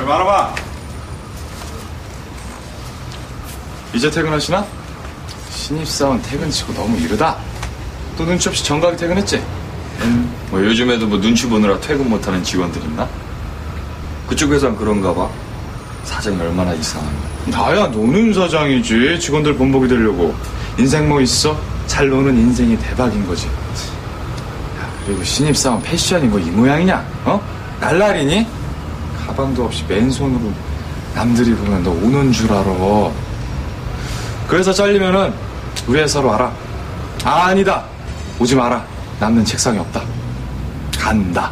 어이 말아봐. 이제 퇴근하시나? 신입사원 퇴근치고 너무 이르다. 또 눈치 없이 정각에 퇴근했지? 음, 뭐 요즘에도 뭐 눈치 보느라 퇴근 못하는 직원들 있나? 그쪽 회사는 그런가 봐. 사정이 얼마나 이상한 나야 노는 사장이지. 직원들 본보기 되려고. 인생 뭐 있어? 잘 노는 인생이 대박인 거지. 야, 그리고 신입사원 패션이 뭐 이 모양이냐? 어? 날라리니? 가방도 없이 맨손으로 남들이 보면 너 오는 줄 알아. 그래서 잘리면은 우리 회사로 와라. 아, 아니다. 오지 마라. 남는 책상이 없다. 간다.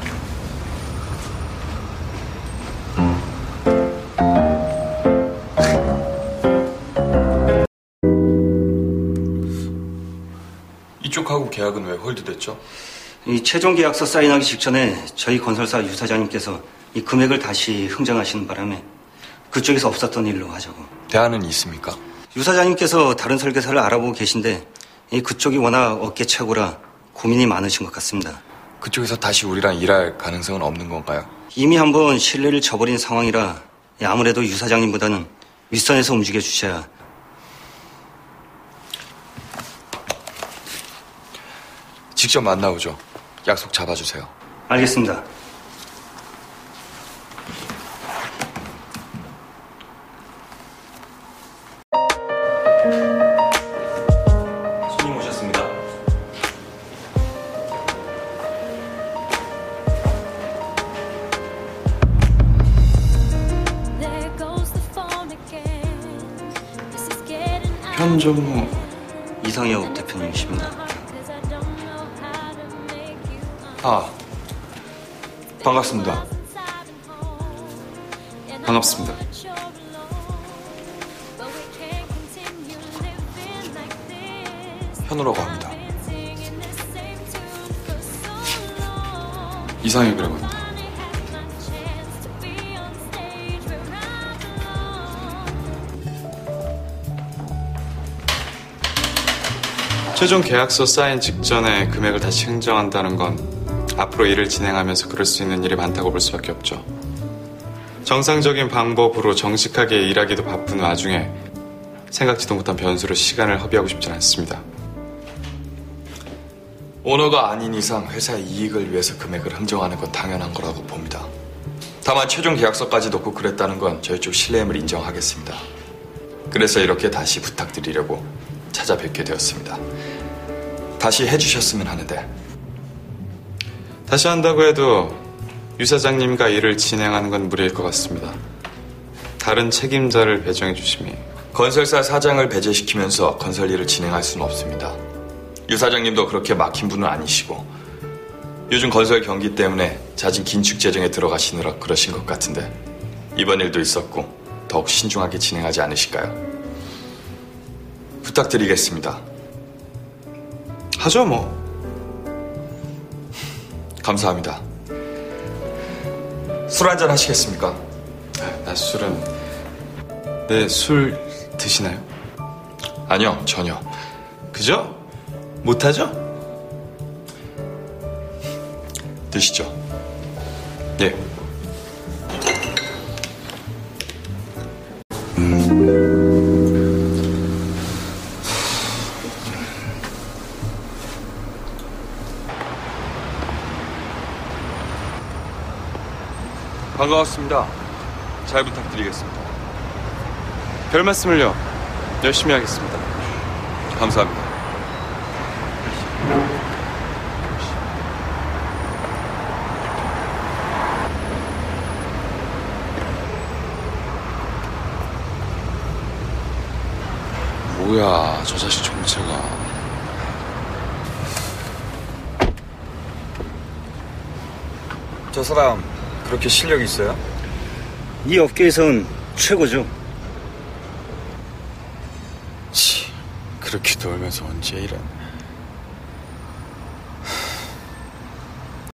이쪽하고 계약은 왜 홀드됐죠? 이 최종 계약서 사인하기 직전에 저희 건설사 유 사장님께서 이 금액을 다시 흥정하시는 바람에 그쪽에서 없었던 일로 하자고. 대안은 있습니까? 유 사장님께서 다른 설계사를 알아보고 계신데 이 그쪽이 워낙 어깨 차고라 고민이 많으신 것 같습니다. 그쪽에서 다시 우리랑 일할 가능성은 없는 건가요? 이미 한번 신뢰를 저버린 상황이라 이 아무래도 유 사장님보다는 윗선에서 움직여 주셔야 직접 만나오죠. 약속 잡아주세요. 알겠습니다. 현종무 이상혁 대표님이십니다. 아 반갑습니다. 반갑습니다. 현우라고 합니다. 이상혁이라고 합니다. 최종 계약서 사인 직전에 금액을 다시 흥정한다는 건 앞으로 일을 진행하면서 그럴 수 있는 일이 많다고 볼 수밖에 없죠. 정상적인 방법으로 정직하게 일하기도 바쁜 와중에 생각지도 못한 변수로 시간을 허비하고 싶진 않습니다. 오너가 아닌 이상 회사의 이익을 위해서 금액을 흥정하는 건 당연한 거라고 봅니다. 다만 최종 계약서까지 놓고 그랬다는 건 저희 쪽 신뢰임을 인정하겠습니다. 그래서 이렇게 다시 부탁드리려고 찾아뵙게 되었습니다. 다시 해주셨으면 하는데 다시 한다고 해도 유 사장님과 일을 진행하는 건 무리일 것 같습니다. 다른 책임자를 배정해 주심이 건설사 사장을 배제시키면서 건설 일을 진행할 수는 없습니다. 유 사장님도 그렇게 막힌 분은 아니시고 요즘 건설 경기 때문에 잦은 긴축 재정에 들어가시느라 그러신 것 같은데 이번 일도 있었고 더욱 신중하게 진행하지 않으실까요? 부탁드리겠습니다. 하죠 뭐. 감사합니다. 술 한잔 하시겠습니까? 아, 낮술은 네 술 드시나요? 아니요, 전혀. 그죠? 못하죠? 드시죠. 예. 반가웠습니다. 잘 부탁드리겠습니다. 별 말씀을요. 열심히 하겠습니다. 감사합니다. 뭐야, 저 자식 정체가. 저 사람 그렇게 실력 있어요? 이 업계에선 최고죠. 치, 그렇게 놀면서 언제 이래.